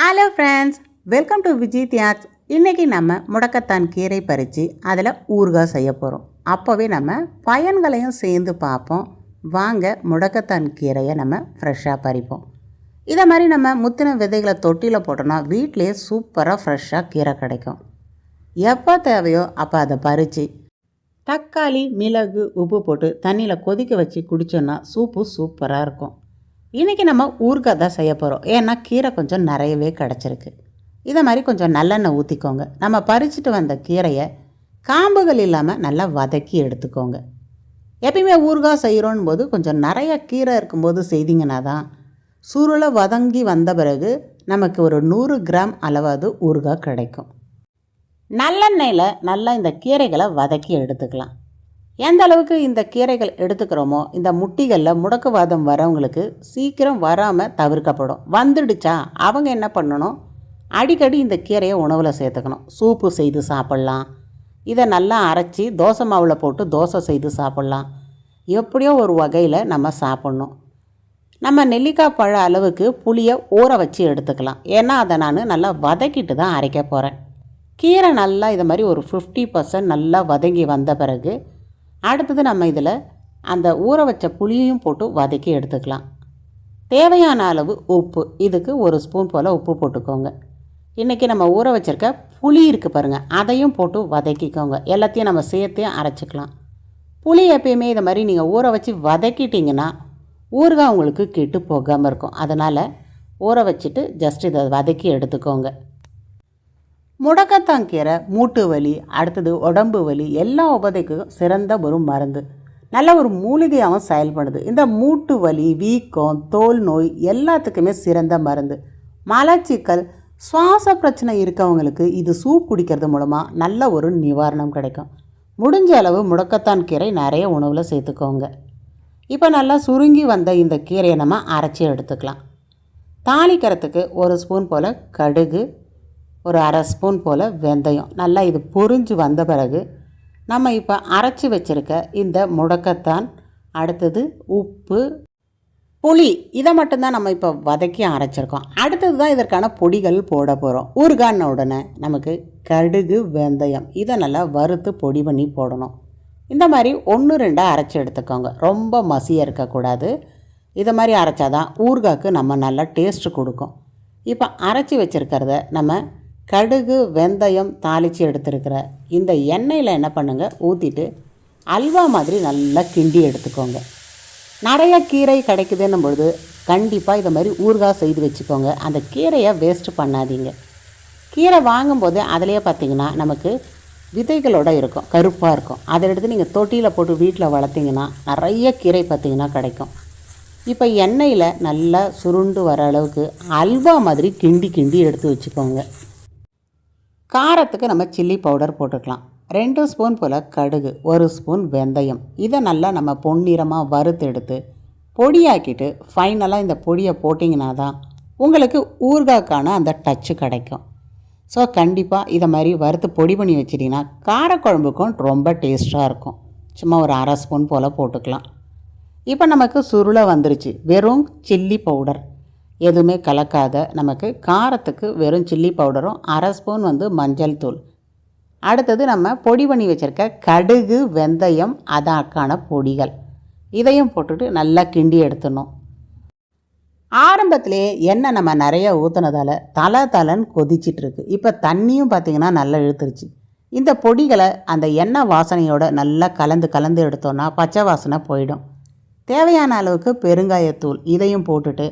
Hello friends welcome to Vijay Thiyags இன்றைக்கி நம்ம முடக்கத்தான் கீரை பறித்து அதில் ஊறுகாய் செய்ய போகிறோம் அப்போவே நம்ம பயன்களையும் சேர்ந்து பார்ப்போம். வாங்க முடக்கத்தான் கீரையை நம்ம ஃப்ரெஷ்ஷாக பறிப்போம். இதை மாதிரி நம்ம முத்தின விதைகளை தொட்டியில் போட்டோம்னா வீட்டிலேயே சூப்பராக ஃப்ரெஷ்ஷாக கீரை கிடைக்கும். எப்போ தேவையோ அப்போ அதை பறித்து தக்காளி மிளகு உப்பு போட்டு தண்ணியில் கொதிக்க வச்சு குடித்தோன்னா சூப்பு சூப்பராக இருக்கும். இன்றைக்கி நம்ம ஊறுகாய் தான் செய்ய போகிறோம் ஏன்னா கீரை கொஞ்சம் நிறையவே கிடச்சிருக்கு. இதை மாதிரி கொஞ்சம் நல்லெண்ணெய் ஊற்றிக்கோங்க நம்ம பறிச்சுட்டு வந்த கீரையை காம்புகள் இல்லாமல் நல்லா வதக்கி எடுத்துக்கோங்க. எப்பயுமே ஊறுகாய் செய்கிறோன் போது கொஞ்சம் நிறைய கீரை இருக்கும்போது செய்திங்கன்னா தான் சுருளை வதங்கி வந்த பிறகு நமக்கு ஒரு நூறு கிராம் அளவாவது ஊறுகாய் கிடைக்கும். நல்லெண்ணெயில் நல்லா இந்த கீரைகளை வதக்கி எடுத்துக்கலாம். எந்த அளவுக்கு இந்த கீரைகள் எடுத்துக்கிறோமோ இந்த முட்டிகளில் முடக்குவாதம் வரவங்களுக்கு சீக்கிரம் வராமல் தவிர்க்கப்படும். வந்துடுச்சா? அவங்க என்ன பண்ணணும்? அடிக்கடி இந்த கீரையை உணவில் சேர்த்துக்கணும். சூப்பு செய்து சாப்பிட்லாம். இதை நல்லா அரைச்சி தோசை மாவில் போட்டு தோசை செய்து சாப்பிட்லாம். எப்படியோ ஒரு வகையில் நம்ம சாப்பிட்ணும். நம்ம நெல்லிக்காய் பழ அளவுக்கு புளியை ஊற வச்சு எடுத்துக்கலாம். ஏன்னா அதை நான் நல்லா வதக்கிட்டு தான் அரைக்க போகிறேன் கீரை நல்லா இதை மாதிரி ஒரு ஃபிஃப்டி பர்சன்ட் நல்லா வதங்கி வந்த பிறகு அடுத்தது நம்ம இதில் அந்த ஊற வச்ச புளியையும் போட்டு வதக்கி எடுத்துக்கலாம். தேவையான அளவு உப்பு. இதுக்கு ஒரு ஸ்பூன் போல் உப்பு போட்டுக்கோங்க. இன்றைக்கி நம்ம ஊற வச்சுருக்க புளி இருக்குது பாருங்கள் அதையும் போட்டு வதக்கிக்கோங்க. எல்லாத்தையும் நம்ம சேர்த்தே அரைச்சிக்கலாம். புளி எப்பயுமே இதை மாதிரி நீங்கள் ஊற வச்சு வதக்கிட்டிங்கன்னா ஊறுகாய் உங்களுக்கு கெட்டு போகாமல் இருக்கும். அதனால் ஊற வச்சுட்டு ஜஸ்ட் இதை வதக்கி எடுத்துக்கோங்க. முடக்கத்தான் கீரை மூட்டு வலி அடுத்தது உடம்பு வலி எல்லா உபதைக்கும் சிறந்த ஒரு மருந்து. நல்ல ஒரு மூலிகையாகவும் செயல்படுது. இந்த மூட்டு வலி வீக்கம் தோல் நோய் எல்லாத்துக்குமே சிறந்த மருந்து. மலச்சிக்கல் சுவாச பிரச்சனை இருக்கவங்களுக்கு இது சூப் குடிக்கிறது மூலமாக நல்ல ஒரு நிவாரணம் கிடைக்கும். முடிஞ்ச அளவு முடக்கத்தான் கீரை நிறைய உணவில் சேர்த்துக்கோங்க. இப்போ நல்லா சுருங்கி வந்த இந்த கீரையை நம்ம அரைச்சி எடுத்துக்கலாம். தாளிக்கிறதுக்கு ஒரு ஸ்பூன் போல் கடுகு ஒரு அரை ஸ்பூன் போல் வெந்தயம். நல்லா இது பொரிஞ்சு வந்த பிறகு நம்ம இப்போ அரைச்சி வச்சுருக்க இந்த முடக்கத்தான் அடுத்தது உப்பு புளி இதை மட்டும்தான் நம்ம இப்போ வதக்கி அரைச்சிருக்கோம். அடுத்தது தான் இதற்கான பொடிகள் போட போகிறோம் ஊறுகான உடனே நமக்கு கடுகு வெந்தயம் இதை நல்லா வறுத்து பொடி பண்ணி போடணும். இந்த மாதிரி ஒன்று ரெண்டாக அரைச்சி எடுத்துக்கோங்க. ரொம்ப மசியாக இருக்கக்கூடாது. இதை மாதிரி அரைச்சாதான் ஊறுகாய்க்கு நம்ம நல்லா டேஸ்ட்டு கொடுக்கும். இப்போ அரைச்சி வச்சுருக்கிறத நம்ம கடுகு வெந்தயம் தாளித்து எடுத்துருக்கிற இந்த எண்ணெயில் என்ன பண்ணுங்கள் ஊற்றிட்டு அல்வா மாதிரி நல்லா கிண்டி எடுத்துக்கோங்க. நிறைய கீரை கிடைக்குதுன்னும் பொழுது கண்டிப்பாக இதை மாதிரி ஊறுகாய் செய்து வச்சுக்கோங்க. அந்த கீரையை வேஸ்ட்டு பண்ணாதீங்க. கீரை வாங்கும்போது அதிலேயே பார்த்தீங்கன்னா நமக்கு விதைகளோட இருக்கும் கருப்பாக இருக்கும். அதை எடுத்து நீங்கள் தொட்டியில் போட்டு வீட்டில் வளர்த்திங்கன்னா நிறைய கீரை பார்த்தீங்கன்னா கிடைக்கும். இப்போ எண்ணெயில் நல்லா சுருண்டு வர அளவுக்கு அல்வா மாதிரி கிண்டி கிண்டி எடுத்து வச்சுக்கோங்க. காரத்துக்கு நம்ம சில்லி பவுடர் போட்டுக்கலாம். ரெண்டு ஸ்பூன் போல் கடுகு ஒரு ஸ்பூன் வெந்தயம். இதை நல்லா நம்ம பொன்னிறமாக வறுத்து எடுத்து பொடியாக்கிட்டு ஃபைனலாக இந்த பொடியை போட்டிங்கன்னா தான் உங்களுக்கு ஊறுகாய்க்கான அந்த டச்சு கிடைக்கும். ஸோ கண்டிப்பாக இதை மாதிரி வறுத்து பொடி பண்ணி வச்சிட்டிங்கன்னா காரக்குழம்புக்கும் ரொம்ப டேஸ்ட்டாக இருக்கும். சும்மா ஒரு அரை ஸ்பூன் போல் போட்டுக்கலாம். இப்போ நமக்கு சுருளை வந்துருச்சு. வெறும் சில்லி பவுடர் எதுவுமே கலக்காத நமக்கு காரத்துக்கு வெறும் சில்லி பவுடரும் அரை ஸ்பூன் வந்து மஞ்சள் தூள். அடுத்தது நம்ம பொடி பண்ணி வச்சுருக்க கடுகு வெந்தயம் அதற்கான பொடிகள். இதையும் போட்டுட்டு நல்லா கிண்டி எடுத்துடணும். ஆரம்பத்திலே எண்ணெய் நம்ம நிறைய ஊற்றுனதால் தலை தலைன்னு கொதிச்சிட்ருக்கு இப்போ தண்ணியும் பார்த்திங்கன்னா நல்லா இழுத்துருச்சு. இந்த பொடிகளை அந்த எண்ணெய் வாசனையோடு நல்லா கலந்து கலந்து எடுத்தோன்னா பச்சை வாசனை போயிடும். தேவையான அளவுக்கு பெருங்காயத்தூள் இதையும் போட்டுட்டு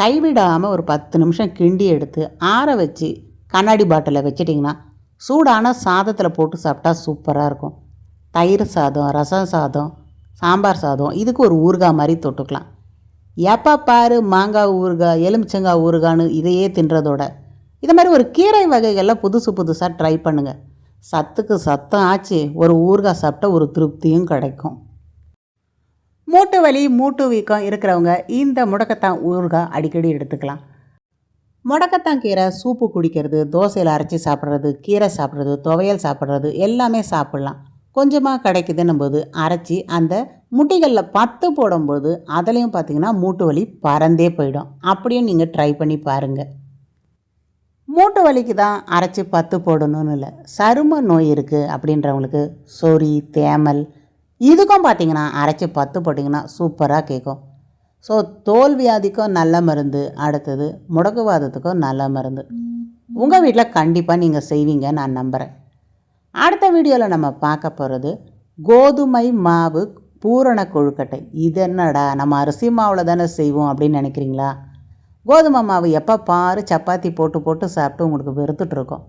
கைவிடாமல் ஒரு பத்து நிமிஷம் கிண்டி எடுத்து ஆற வச்சு கண்ணாடி பாட்டிலில் வச்சிட்டிங்கன்னா சூடான சாதத்தில் போட்டு சாப்பிட்டா சூப்பராக இருக்கும். தயிர் சாதம் ரசம் சாதம் சாம்பார் சாதம் இதுக்கு ஒரு ஊறுகாய் மாதிரி தொட்டுக்கலாம். எப்போ பாரு மாங்காய் ஊறுகாய் எலுமிச்சங்காய் ஊறுகான்னு இதையே தின்றதோட. இது மாதிரி ஒரு கீரை வகைகள்லாம் புதுசு புதுசாக ட்ரை பண்ணுங்கள் சத்துக்கு சத்தம் ஆச்சு ஒரு ஊறுகாய் சாப்பிட்டா ஒரு திருப்தியும் கிடைக்கும். மூட்டு வலி மூட்டு வீக்கம் இருக்கிறவங்க இந்த முடக்கத்தான் ஊறுகாய் அடிக்கடி எடுத்துக்கலாம். முடக்கத்தான் கீரை சூப்பு குடிக்கிறது தோசையில் அரைச்சி சாப்பிட்றது கீரை சாப்பிட்றது துவையல் சாப்பிட்றது எல்லாமே சாப்பிட்லாம். கொஞ்சமாக கிடைக்குதுன்னும் போது அரைச்சி அந்த முட்டிகளில் பத்து போடும்போது அதுலேயும் பார்த்தீங்கன்னா மூட்டு வலி பறந்தே போயிடும். அப்படியும் நீங்கள் ட்ரை பண்ணி பாருங்கள் மூட்டு வலிக்கு தான் அரைச்சி பத்து போடணும்னு இல்லை. சரும நோய் இருக்குது அப்படின்றவங்களுக்கு சொறி தேமல் இதுக்கும் பார்த்தீங்கன்னா அரைச்சி பத்து போட்டிங்கன்னா சூப்பராக கேட்கும் ஸோ தோல் வியாதிக்கும் நல்ல மருந்து. அடுத்தது முடக்குவாதத்துக்கும் நல்ல மருந்து. உங்கள் வீட்டில் கண்டிப்பாக நீங்கள் செய்வீங்க நான் நம்புகிறேன் அடுத்த வீடியோவில் நம்ம பார்க்க போகிறது கோதுமை மாவு பூரண கொழுக்கட்டை. இது என்னடா நம்ம அரிசி மாவில் தானே செய்வோம் அப்படின்னு நினைக்கிறீங்களா? கோதுமை மாவு எப்போ பாரு சப்பாத்தி போட்டு போட்டு சாப்பிட்டு உங்களுக்கு வெறுத்துட்ருக்கோம்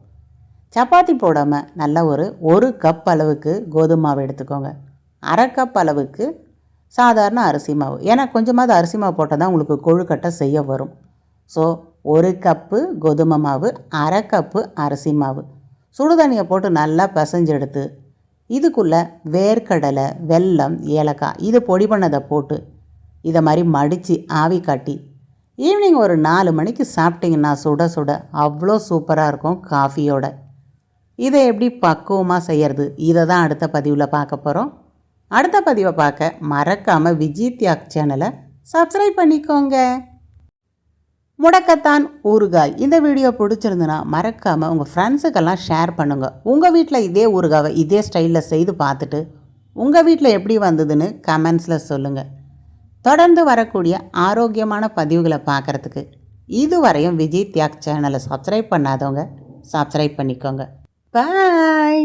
சப்பாத்தி போடாமல் நல்ல ஒரு ஒரு கப் அளவுக்கு கோதுமை மாவு எடுத்துக்கோங்க. அரை கப் அளவுக்கு சாதாரண அரிசி மாவு. ஏன்னா கொஞ்சமாவது அரிசி மாவு போட்டால் தான் உங்களுக்கு கொழுக்கட்டை செய்ய வரும். ஸோ ஒரு கப்பு கோதுமை மாவு அரை கப்பு அரிசி மாவு. சுடுதண்ணியை போட்டு நல்லா பிசைஞ்செடுத்து இதுக்குள்ளே வேர்க்கடலை வெல்லம் ஏலக்காய் இது பொடி பண்ணதை போட்டு இதை மாதிரி மடித்து ஆவி காட்டி ஈவினிங் ஒரு நாலு மணிக்கு சாப்பிட்டிங்கன்னா சுட சுட அவ்வளோ சூப்பராக இருக்கும் காஃபியோட. இதை எப்படி பக்குவமாக செய்கிறது இதை தான் அடுத்த பதிவில் பார்க்க போகிறோம் அடுத்த பதிவை பார்க்க மறக்காமல் விஜய் தியாக் சேனலை சப்ஸ்கிரைப் பண்ணிக்கோங்க. முடக்கத்தான் ஊறுகாய். இந்த வீடியோ பிடிச்சிருந்துன்னா மறக்காமல் உங்கள் ஃப்ரெண்ட்ஸுக்கெல்லாம் ஷேர் பண்ணுங்கள் உங்கள் வீட்டில் இதே ஊறுகாவை இதே ஸ்டைலில் செய்து பார்த்துட்டு உங்கள் வீட்டில் எப்படி வந்ததுன்னு கமெண்ட்ஸில் சொல்லுங்கள் தொடர்ந்து வரக்கூடிய ஆரோக்கியமான பதிவுகளை பார்க்குறதுக்கு இதுவரையும் விஜய் தியாக் சேனலை சப்ஸ்கிரைப் பண்ணாதவங்க சப்ஸ்கிரைப் பண்ணிக்கோங்க. பாய்